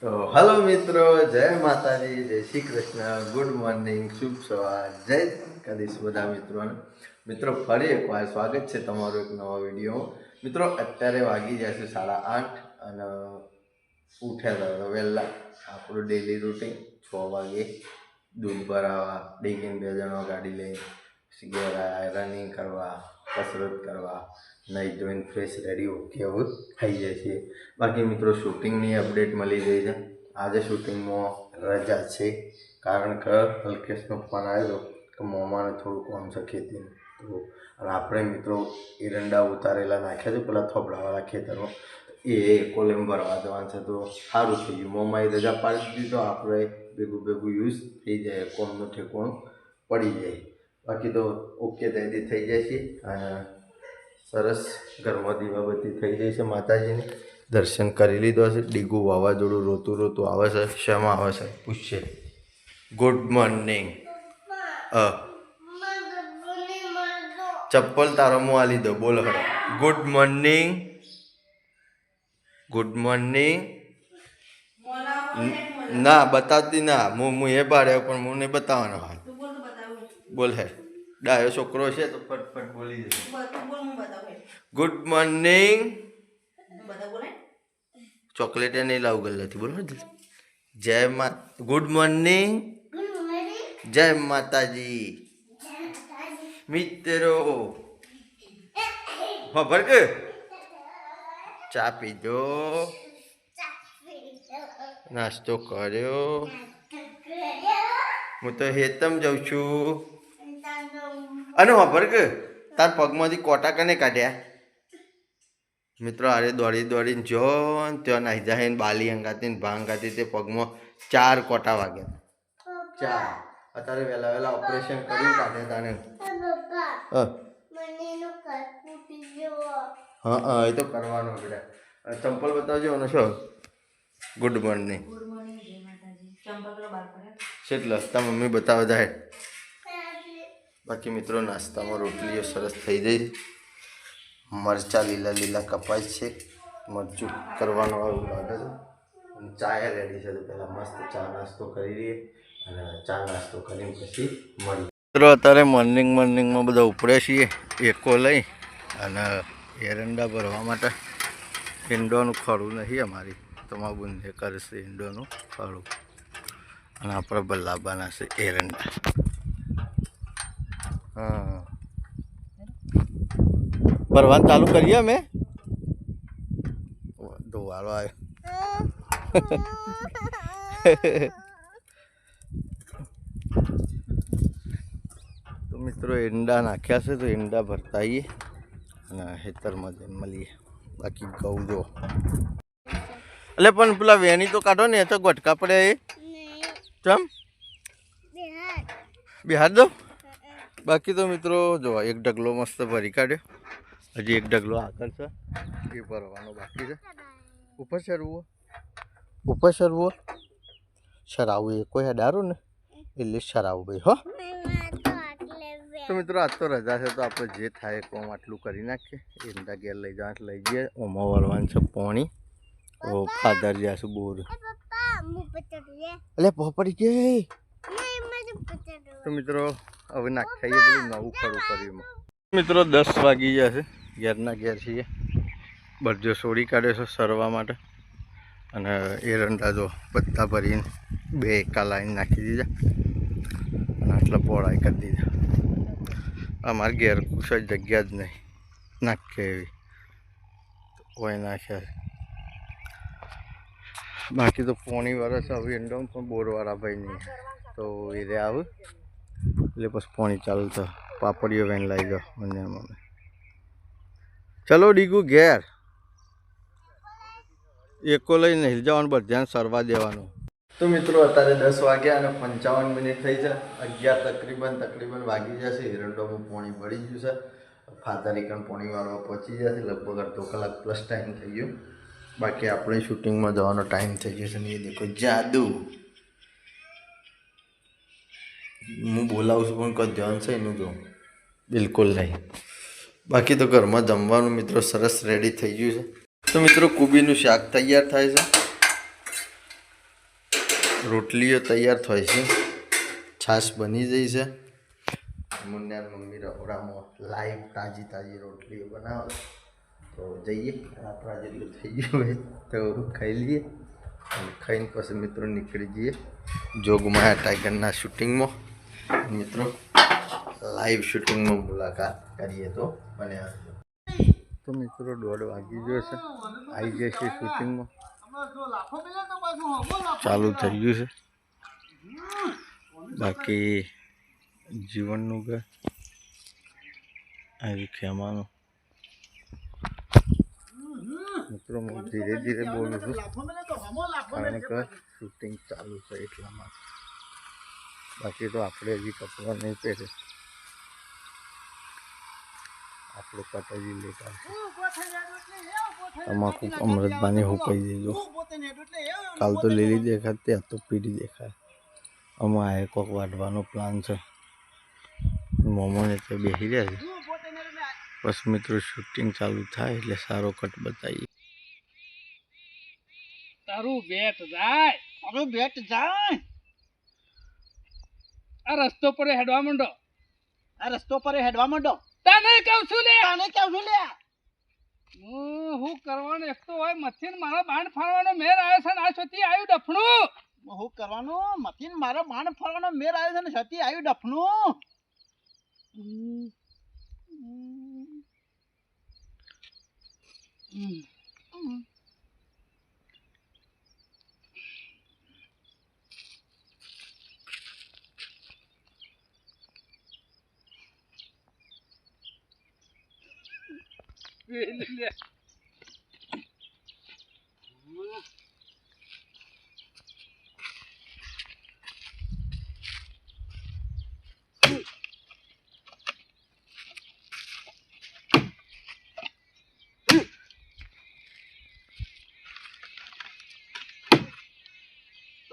તો હલો મિત્રો, જય માતાજી, જય શ્રી કૃષ્ણ, ગુડ મોર્નિંગ, શુભ સવાર, જય દ્વારકાધીશ બધા મિત્રોને. મિત્રો, ફરી એકવાર સ્વાગત છે તમારો એક નવો વીડિયો. મિત્રો, અત્યારે વાગી જશે સાડા આઠ અને ઉઠ્યા હતા વહેલા. આપણું ડેલી રૂટીન છ વાગે દૂધ ભરાવા ડેગીને બે જણો ગાડી લઈ પછી ઘેર રનિંગ કરવા. કસરત કરવા નહીં ધોઈને ફ્રેશ રેડી ઓકે એવું થઈ જાય છે. બાકી મિત્રો શૂટિંગની અપડેટ મળી ગઈ છે. આજે શૂટિંગમાં રજા છે. કારણ કે અલ્કેશનો ફોન આવ્યો કે મોમાને થોડું કોમ છે ખેતીનું. તો અને આપણે મિત્રો એરંડા ઉતારેલા નાખ્યા છે, પેલા થોપડાવાળા ખેતરો એ કોલેમ ભરવા જવાનું છે. તો સારું થઈ ગયું મોમાએ રજા પાડી દીધી તો આપણે ભેગું ભેગું યુઝ થઈ જાય, કોમનું ઠેકોણું પડી જાય. બાકી તો ઓકે ત્યાંથી થઈ જાય છે. અને સરસ ઘરમાં દીવાબત્તી થઈ જાય છે માતાજીની. દર્શન કરી લીધો છે ડીગું વાવાઝોડું રોતું રોતું આવે છે. શેમાં આવે છે? પૂછશે. ગુડ મોર્નિંગ અ. ચપ્પલ તારો મું આ લીધો. બોલો ખરો ગુડ મોર્નિંગ ગુડ મોર્નિંગ ના બતાવતી ના. હું હું એ પાડ્યો પણ હું નહીં બતાવવાનો હાલ બોલ હે. ડાયો છોકરો છે તો ફટફટ બોલી ગુડ મોર્નિંગ ચોકલેટ એ નહીં લાવું ગલ્લાથી બોલો ને. જય મા ગુડ મોર્નિંગ જય માતાજી મિત્રો ખબર કે ચા પીધો નાસ્તો કર્યો હું તો હેતમ જાઉં છું અને વાપર કે તાર પગમાંથી કોટા કને કાઢ્યા? મિત્રો અરે દોડી દોડીને જો ત્યાં નાહી જાય બાલી અંગાતી ને ભા અંગાતી તે પગમાં ચાર કોટા વાગ્યા. ચાર. અત્યારે વહેલા વહેલા ઓપરેશન કર્યું કાઢે તાને. હા. હા હા એ તો કરવાનું બેટા ચંપલ બતાવજો એનો શું? Good morning. કેટલા તા મમ્મી બતાવે જાય બાકી મિત્રો, નાસ્તામાં રોટલીઓ સરસ થઈ ગઈ મરચાં લીલા લીલા કપાય છે. મરચું કરવાનું આવું લાગે છે. ચાય રેડી છે તો પહેલાં મસ્ત ચા નાસ્તો કરી લઈએ અને ચા નાસ્તો કરીને પછી મળી મિત્રો, અત્યારે મોર્નિંગ મોર્નિંગમાં બધા ઉપડે છીએ, એકો લઈ અને એરંડા ભરવા માટે. ઈંડોનું ખડું નહીં અમારી. તમારા બુંદે કરશે ઈંડોનું ખડું અને આપણે બલ્લાબાના છે એરંડા. હા ભરવાનું ચાલુ કરીએ અમે? ધોવાળો આવ્યો. તો મિત્રો ઈંડા નાખ્યા છે તો ઈંડા ભરતા આવીએ અને હેતરમાં જઈને મળીએ. બાકી ઘઉં જો. એટલે પણ પેલા વેણી તો કાઢો ને એ તો ગોટકા પડે એ. ચમ? બિહાર દો. બાકી તો મિત્રો જો એક ઢગલો મસ્ત ભરી કાઢ્યો. હજી એક ઢગલો આગળ છે. એ ભરવાનો બાકી છે. ઉપર સરવો ઉપર ચડવું શરાવું એ કોઈ હેડારું ને? એટલે શરાવું ભાઈ હો. તો મિત્રો આજ તો રજા છે તો આપણે જે થાય કોમ આટલું કરી નાખીએ. એમના ઘેર લઈ જવા લઈ જઈએ. ઓમાં વળવાનું છે પોણી. ઓ ફાધર જશે બોર. એટલે પોપડી કે. તો મિત્રો હવે નાખાઈએ પેલું નવું ખરું કર્યું મિત્રો દસ વાગી જશે ઘેરના ઘેર છીએ. બરજો સોડી કાઢ્યો છે સરવા માટે. અને એરંડા જો પત્તા ભરીને બે એકા લાઈન નાખી દીધા. અને આટલા પોળાઈ કરી દીધા. અમારે ઘેર કુછ જગ્યા જ નહીં. નાખે એવી. કોઈ નાખ્યા છે. બાકી તો પોણી વરસ હવે એંડો પણ બોરવાળા ભાઈ નહીં તો એ રે આવે એટલે પછી પાણી ચાલુ તો પાપડીઓ વેન લાવી ગયો મને મમ્મી ચલો ડીગુ, ઘેર. એકો લઈને હિલ જવાનું બધાને સરવા દેવાનું. તો મિત્રો, અત્યારે દસ વાગ્યા અને પંચાવન મિનિટ થઈ છે. અગિયાર તકરીબન તકરીબન વાગી જશે. હિરંડોમાં પોણી પડી ગયું છે. ફાધર એકણ પોણી વાળવા પહોંચી જશે લગભગ અડધો કલાક પ્લસ ટાઈમ થઈ ગયો. બાકી આપણે શૂટિંગમાં જવાનો ટાઈમ થઈ જશે ને એ દેખો જાદુ. હું બોલાવું છું પણ કોઈ ધ્યાન છે એનું જો બિલકુલ નહીં. બાકી તો ઘરમાં જમવાનું મિત્રો સરસ રેડી થઈ ગયું છે. તો મિત્રો કુબીનું શાક તૈયાર થાય છે. રોટલીઓ તૈયાર થાય છે. છાશ બની જઈ છે. મુન્યાર મમ્મી રવડામાં લાઈવ તાજી તાજી રોટલીઓ બનાવે તો જઈએ રાત્રા જેટલું થઈ ગયું હોય તો ખાઈ લઈએ. અને ખાઈને પછી મિત્રો નીકળી જઈએ. જોગમાયા ટાઈગરના શૂટિંગમાં. મિત્રો લાઈવ શૂટિંગમાં મુલાકાત કરીએ તો મને તો મિત્રો, દોઢ વાગી ગયો છે. આવી જશે શૂટિંગમાં ચાલુ થઈ ગયું છે. બાકી જીવનનું કે આવી ખેમાનું. મિત્રો, હું ધીરે ધીરે બોલું છું. કારણ કે શૂટિંગ ચાલુ છે એટલા માટે. બાકી તો આપણે હજી કપડાં નહીં પહેરે આપણે કટાજી લેતા તમાકુ અમૃતબાની હુકાઈ દેજો કાલ તો લીલી દેખાતી આ તો પીળી દેખાય આમાં આ કોક વાટવાનો પ્લાન છે મોમોને તે બેસી રહ્યા છે બસ મિત્રો શૂટિંગ ચાલુ થાય એટલે સારો કટ બતાવીએ તારું બેટ જાય આપણું બેટ જાય આ રસ્તો પર હેડવા માંડો. આ રસ્તો પર હેડવા માંડો. તને કહું છું લે. આને કેવું છું લે. હું હું કરવાનું એક તો હોય મથીન મારા બાણ ફાડવાનો મેર આવ્યો છે ને આ છતી આવ્યું ડફણું. હું કરવાનું? મથીન મારો બાણ ફાળવાનો મેર આવ્યો છે ને છતી આવ્યું ડફણું. લે, લે.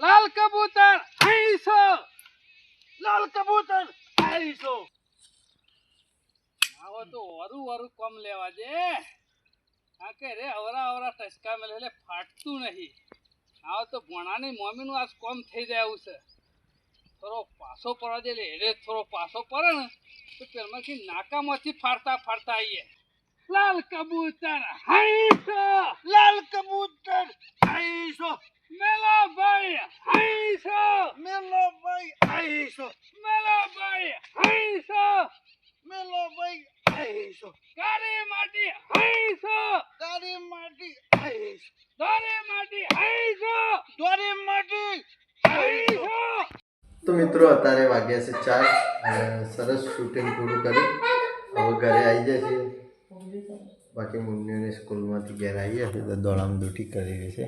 લાલ કબૂતર આઈસો! લાલ કબૂતર આઈસો! આવો તો વરું વરું કમ લેવા દે. કે રે અવરા અવરા ટસકા મેલે એટલે ફાટતું નહીં. આવ તો ભણાની મમ્મીનું આજ કોમ થઈ જાય છે. થોડો પાસો પડવા દે એટલે થોડો પાસો પડે ને તો પેલમાંથી નાકામાંથી ફાડતા ફાડતા આવીએ. લાલ કબૂતર હાઈસો લાલ કબૂતર આવીશો મેલો ભાઈ હાઈસો મેલો ભાઈ આવીશો મેલો ભાઈ હાઈસો મેલો ભાઈ આવીશો કાળી માટી હાઈસો તારી માટી આવીશો દોરી માટી હાઈસો દોરી માટી આવીશો તો મિત્રો અત્યારે વાગ્યા છે ચાર સરસ શૂટિંગ પૂરું કર્યું હવે ઘરે આવી જાય છે બાકી મુન્નીઓને સ્કૂલમાંથી ઘેર આવી છે તો દોડામ દોટી કરી રહી છે.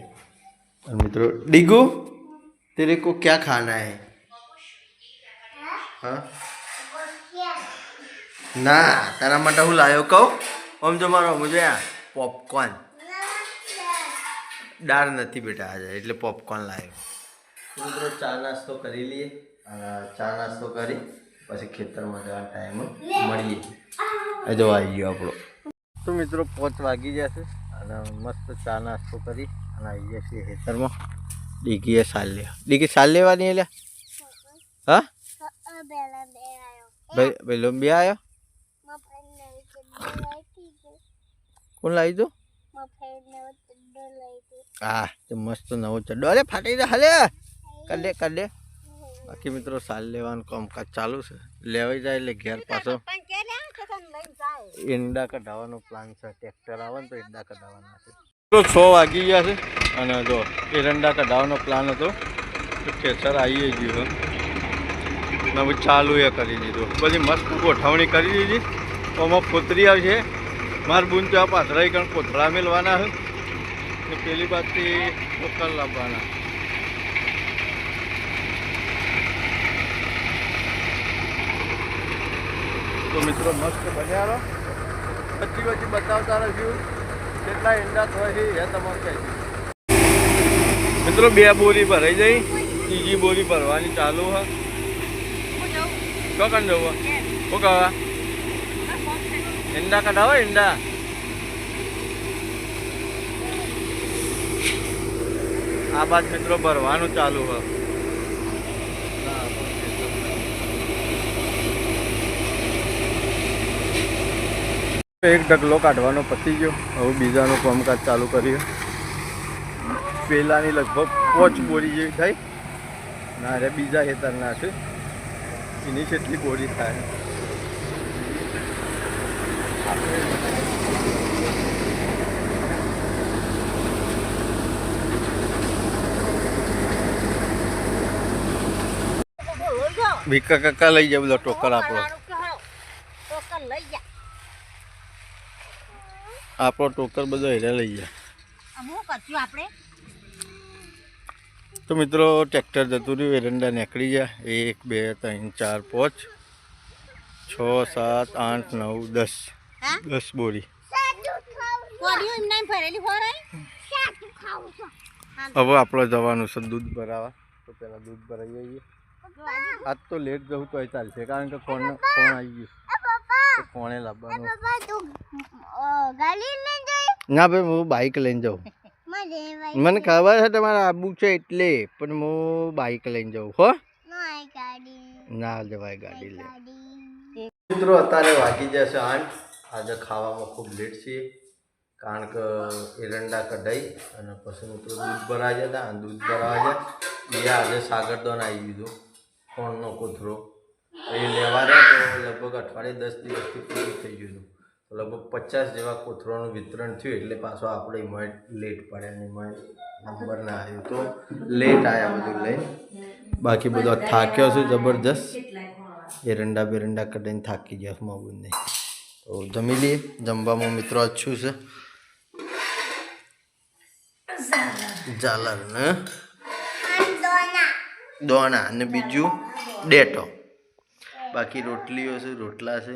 અને મિત્રો ડીગુ તેરે કો ક્યાં ખાના હે? હા? ના તારા માટે હું લાવ્યો કહું? આમ જો મારો મુજે પોપકોર્ન દાળ નથી બેટા આજે એટલે પોપકોર્ન લાવ્યો મિત્રો ચા નાસ્તો કરી લઈએ. અને ચા નાસ્તો કરી પછી ખેતરમાં જવા ટાઈમ મળીએ. એ જો આવી ગયો આપણો. તો મિત્રો પાંચ વાગી જશે અને મસ્ત ચા નાસ્તો કરી અને આવી ગયા છીએ ખેતરમાં. ડીગીએ સાલ લેવા. ડીગી સાલ લેવાની એટલે? હા? ભાઈ ભાઈ લોંબી આવ્યો કોણ લાવી દો. હા તે મસ્ત નવો ચડ્ડો. અરે ફાટી દે હાલે. કાઢે દે દે. બાકી મિત્રો સાલ લેવાનું કામકાજ ચાલુ છે. લેવાઈ જાય એટલે ઘેર પાછો ઈંડા કઢાવવાનો પ્લાન છે. ટ્રેક્ટર આવે ને તો ઈંડા કઢાવવાના છે. તો છ વાગી ગયા છે. અને જો એરંડા કઢાવવાનો પ્લાન હતો. ખેતર આવી ગયું હવે ચાલુ એ કરી દીધું. બધી મસ્ત ગોઠવણી કરી દીધી. આમાં પોતરી આવશે. માર બુન તો આ પાથરાઈ કણ કોથળા મેળવાના છે ને પેલી બાજથી મોકલ લાવવાના. તો મિત્રો મસ્ત બન્યા રહો. પછી પછી બતાવતા રહીશું કેટલા ઈંડા થાય છે એ તમારે કહે મિત્રો બે બોરી ભરાઈ જઈ ત્રીજી બોરી ભરવાની ચાલુ હા. કરી જવું શું કહવા? ઈંડા કાઢા હોય ઈંડા? આ બાદ મિત્રો ભરવાનું ચાલુ હોય. એક ઢગલો કાઢવાનો પતી ગયો. હવે બીજાનું કામકાજ ચાલુ કર્યું પેલાની લગભગ પોચ બોરી જેવી થાય ના બીજા ખેતરના છે. એની કેટલી બોરી થાય. ભીકા કાકા લઈ જાય બધો ટોકર આપણો. આપણો ટોકર બધો હેરા લઈ જાય. તો મિત્રો ટ્રેક્ટર જતું રહ્યું એરંડા નીકળી ગયા. એક બે ત્રણ ચાર પાંચ છ સાત આઠ નવ દસ. દસ બોરી હવે આપણે જવાનું છે દૂધ ભરાવા. તો પહેલાં દૂધ ભરાઈ જઈએ. આજ તો લેટ જવું તો ચાલશે કારણ કે કોણ ફોન આવી ગયું. તો ફોને લાવવાનું. ના ભાઈ હું બાઇક લઈને જાઉં. મને ખબર છે તમારે આબુ છે એટલે પણ હું બાઇક લઈને જાઉં હો. ના જવાય ગાડી લે. મિત્રો અત્યારે વાગી જશે આઠ. આજે ખાવામાં ખૂબ લેટ છીએ, કારણ કે એરંડા કઢાઈ અને પછી મિત્રો દૂધ ભરાઈ જતા અને દૂધ ભરાવા જાય એ આજે સાગરદોન આવી દીધું કોણનો કોથરો. એ લેવા રહ્યા તો લગભગ અઠવાડિયે દસ દિવસથી પૂરું થઈ ગયું હતું. તો લગભગ પચાસ જેવા કોથરોનું વિતરણ થયું, એટલે પાછો આપણે એમાં લેટ પડ્યા અને નંબર ના આવ્યો તો લેટ આવ્યા બધું લઈને. બાકી બધો થાક્યો છે, જબરજસ્ત. એરંડા બેરંડા કઢાઈને થાકી ગયા માબુને તો જમી લઈએ. જમવામાં મિત્રો અચ્છું છે? ઝાલર. ને? દોણા અને બીજું ડેટો. બાકી રોટલીઓ છે, રોટલા છે.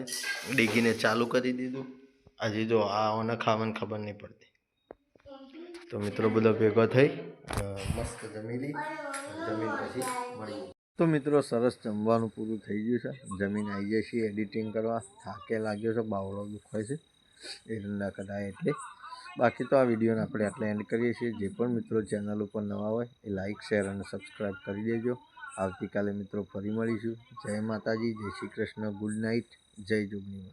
ડીગીને ચાલુ કરી દીધું. આજે જો આઓને ખાવાની ખબર નહીં પડતી. તો મિત્રો બધો ભેગો થઈ મસ્ત જમી લી જમીન પછી મળીએ. તો મિત્રો સરસ જમવાનું પૂરું થઈ ગયું છે. જમીન આવી જાય છે એડિટિંગ કરવા. થાકે લાગ્યો છે, બાવળો દુખાય છે. એરંડા કઢાય એટલે. બાકી તો આ વિડીયોને આપણે આટલે એન્ડ કરીએ છીએ. જે પણ મિત્રો ચેનલ ઉપર નવા હોય, એ લાઇક શેર અને સબસ્ક્રાઈબ કરી દેજો. આવતીકાલે મિત્રો ફરી મળીશું. જય માતાજી, જય શ્રી કૃષ્ણ. ગુડ નાઇટ જય જોગણીમાં